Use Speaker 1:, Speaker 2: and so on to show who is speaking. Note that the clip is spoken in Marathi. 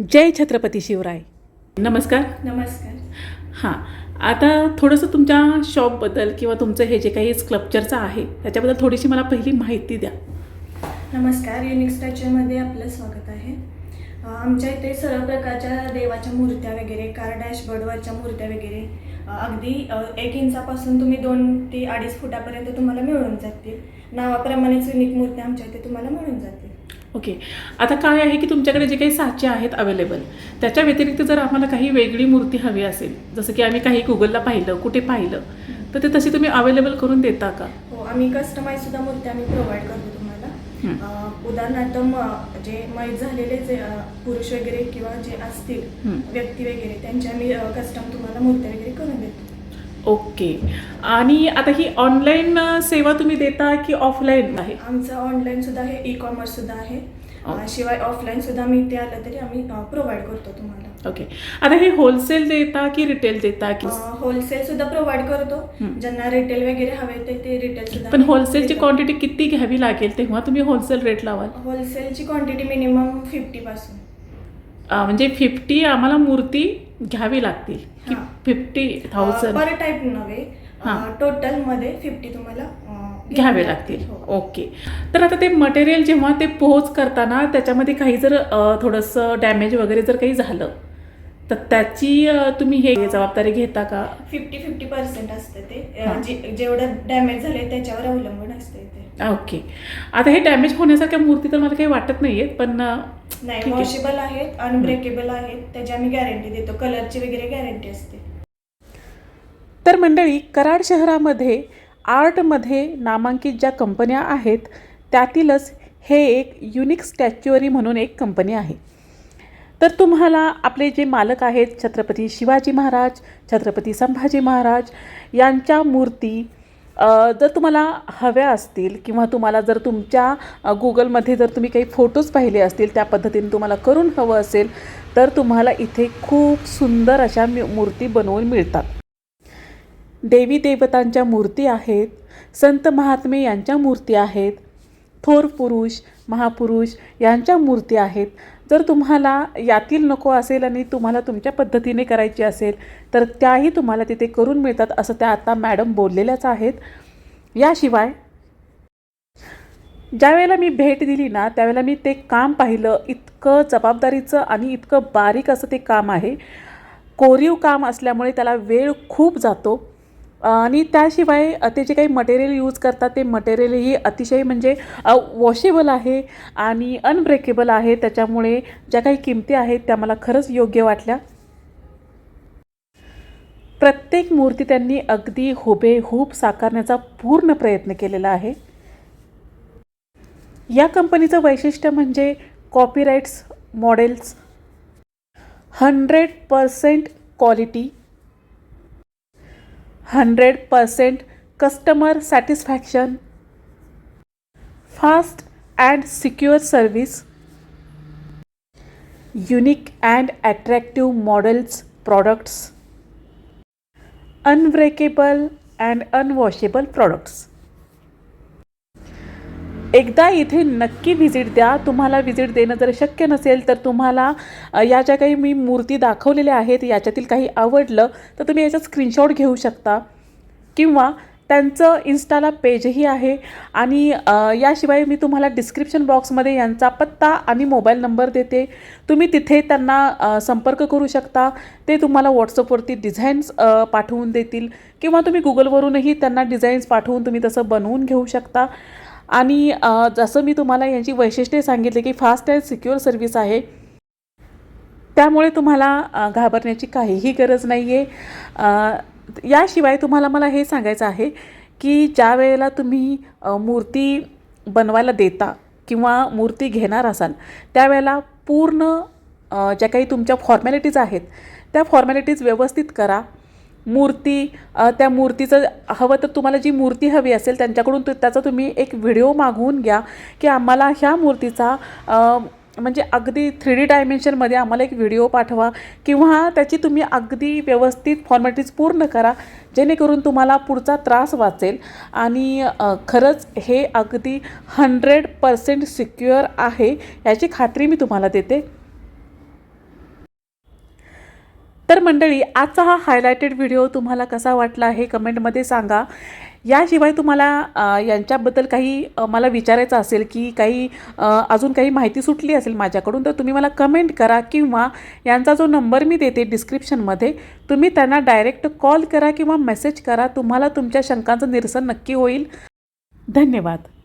Speaker 1: जय छत्रपती शिवराय नमस्कार
Speaker 2: नमस्कार
Speaker 1: हां आता थोडंसं तुमच्या शॉपबद्दल किंवा तुमचं हे जे काही स्क्लप्चरचं आहे त्याच्याबद्दल थोडीशी मला पहिली माहिती द्या
Speaker 2: नमस्कार युनिक स्टॅचरमध्ये आपलं स्वागत आहे आमच्या इथे सर्व प्रकारच्या देवाच्या मूर्त्या वगैरे कार डॅशबोर्डवरच्या मूर्त्या वगैरे अगदी एक इंचापासून तुम्ही दोन ते अडीच फुटापर्यंत तुम्हाला मिळून जातील नावाप्रमाणेच युनिक मूर्त्या आमच्या इथे तुम्हाला मिळून जातील
Speaker 1: ओके आता काय आहे की तुमच्याकडे जे काही साचे आहेत अवेलेबल त्याच्या व्यतिरिक्त जर आम्हाला काही वेगळी मूर्ती हवी असेल जसं की आम्ही काही गुगलला पाहिलं कुठे पाहिलं तर ते तशी तुम्ही अवेलेबल करून देता का
Speaker 2: हो आम्ही कस्टमाइज सुद्धा मूर्ती आम्ही प्रोव्हाइड करतो तुम्हाला उदाहरणार्थ जे मैत झालेले जे पुरुष वगैरे किंवा जे असतील व्यक्ती वगैरे त्यांच्या आम्ही कस्टम तुम्हाला मूर्ती वगैरे करून देतो
Speaker 1: ओके आणि आता ही ऑनलाईन सेवा तुम्ही देता की ऑफलाईन आहे
Speaker 2: आमचं ऑनलाईन सुद्धा आहे ई कॉमर्स सुद्धा आहे शिवाय ऑफलाईन सुद्धा मी ते आलं तरी आम्ही प्रोव्हाइड करतो तुम्हाला
Speaker 1: ओके आता हे होलसेल देता की रिटेल देता की
Speaker 2: होलसेल सुद्धा प्रोव्हाइड करतो ज्यांना रिटेल वगैरे हवे ते ते रिटेल सुद्धा
Speaker 1: पण होलसेलची क्वांटिटी किती घ्यावी लागेल तेव्हा तुम्ही होलसेल रेट लावाल
Speaker 2: होलसेलची क्वांटिटी मिनिमम फिफ्टी पासून
Speaker 1: म्हणजे फिफ्टी आम्हाला मूर्ती घ्यावी लागतील की फिफ्टी थाउजंड
Speaker 2: पर टाईप नव्हे टोटल मध्ये फिफ्टी तुम्हाला
Speaker 1: घ्यावे लागतील
Speaker 2: हो.
Speaker 1: ओके तर आता ते मटेरियल जेव्हा ते पोहोच करताना त्याच्यामध्ये काही जर थोडस डॅमेज वगैरे जर काही झालं तर त्याची तुम्ही हे जबाबदारी घेता का
Speaker 2: फिफ्टी फिफ्टी पर्सेंट असते ते जेवढं डॅमेज झाले त्याच्यावर अवलंबून असते ते
Speaker 1: ओके आता हे डॅमेज होण्यासारख्या मूर्ती तर मला काही वाटत नाहीये पण
Speaker 2: नाही वॉशेबल आहेत अनब्रेकेबल आहेत त्याची आम्ही गॅरंटी देतो कलरची वगैरे गॅरंटी असते
Speaker 1: तर मंडळी कराड शहरामध्ये आर्टमध्ये नामांकित ज्या कंपन्या आहेत त्यातीलच हे एक युनिक स्टॅच्युअरी म्हणून एक कंपनी आहे तर तुम्हाला आपले जे मालक आहेत छत्रपती शिवाजी महाराज छत्रपती संभाजी महाराज यांच्या मूर्ती जर तुम्हाला हव्या असतील किंवा तुम्हाला जर तुमच्या गुगलमध्ये जर तुम्ही काही फोटोज पाहिले असतील त्या पद्धतीने तुम्हाला करून हवं असेल तर तुम्हाला इथे खूप सुंदर अशा मूर्ती बनवून मिळतात देवी देवतांच्या मूर्ती आहेत संत महात्मे यांच्या मूर्ती आहेत थोर पुरुष महापुरुष यांच्या मूर्ती आहेत जर तुम्हाला यातील नको असेल आणि तुम्हाला तुमच्या पद्धतीने करायची असेल तर त्याही तुम्हाला तिथे करून मिळतात असं त्या आता मॅडम बोललेल्याच आहेत याशिवाय ज्यावेळेला मी भेट दिली ना त्यावेळेला मी ते काम पाहिलं इतकं जबाबदारीचं आणि इतकं बारीक असं ते काम आहे कोरीव काम असल्यामुळे त्याला वेळ खूप जातो आणि त्याशिवाय ते जे काही मटेरियल यूज करतात ते मटेरियलही अतिशय म्हणजे वॉशेबल आहे आणि अनब्रेकेबल आहे त्याच्यामुळे ज्या काही किमती आहेत त्या मला खरंच योग्य वाटल्या प्रत्येक मूर्ती त्यांनी अगदी हुबेहूब साकारण्याचा पूर्ण प्रयत्न केलेला आहे या कंपनीचं वैशिष्ट्य म्हणजे copyrights models hundred percent quality 100% customer satisfaction, fast and secure service, unique and attractive models, products, unbreakable and unwashable products. एकदा इथे नक्की व्हिजिट द्या तुम्हाला व्हिजिट देणं जर शक्य नसेल तर तुम्हाला या ज्या काही मी मूर्ती दाखवलेल्या आहेत याच्यातील काही आवडलं तर तुम्ही याचा स्क्रीनशॉट घेऊ शकता किंवा त्यांचं इन्स्टाला पेजही आहे आणि याशिवाय मी तुम्हाला डिस्क्रिप्शन बॉक्समध्ये यांचा पत्ता आणि मोबाईल नंबर देते तुम्ही तिथे त्यांना संपर्क करू शकता ते तुम्हाला व्हॉट्सअपवरती डिझाईन्स पाठवून देतील किंवा तुम्ही गुगलवरूनही त्यांना डिझाईन्स पाठवून तुम्ही तसं बनवून घेऊ शकता आणि जसं मी तुम्हाला यांची वैशिष्ट्ये सांगितले की फास्ट अँड सिक्युअर सर्व्हिस आहे त्यामुळे तुम्हाला घाबरण्याची काहीही गरज नाही आहे याशिवाय तुम्हाला मला हे सांगायचं आहे की ज्या वेळेला तुम्ही मूर्ती बनवायला देता किंवा मूर्ती घेणार असाल त्यावेळेला पूर्ण ज्या काही तुमच्या फॉर्मॅलिटीज आहेत त्या फॉर्मॅलिटीज व्यवस्थित करा मूर्ती त्या मूर्तीचं हवं तर तुम्हाला जी मूर्ती हवी असेल त्यांच्याकडून त्याचा तुम्ही एक व्हिडिओ मागवून घ्या की आम्हाला ह्या मूर्तीचा म्हणजे अगदी थ्री डी डायमेन्शनमध्ये आम्हाला एक व्हिडिओ पाठवा किंवा त्याची तुम्ही अगदी व्यवस्थित फॉर्मॅलिटीज पूर्ण करा जेणेकरून तुम्हाला पुढचा त्रास वाचेल आणि खरंच हे अगदी हंड्रेड पर्सेंट सिक्युअर आहे याची खात्री मी तुम्हाला देते तर मंडळी आजचा हा हायलायटेड व्हिडिओ तुम्हाला कसा वाटला हे कमेंटमध्ये सांगा याशिवाय तुम्हाला यांच्याबद्दल काही मला विचारायचं असेल की काही अजून काही माहिती सुटली असेल माझ्याकडून तर तुम्ही मला कमेंट करा किंवा यांचा जो नंबर मी देते डिस्क्रिप्शनमध्ये तुम्ही त्यांना डायरेक्ट कॉल करा किंवा मेसेज करा तुम्हाला तुमच्या शंकांचं निरसन नक्की होईल धन्यवाद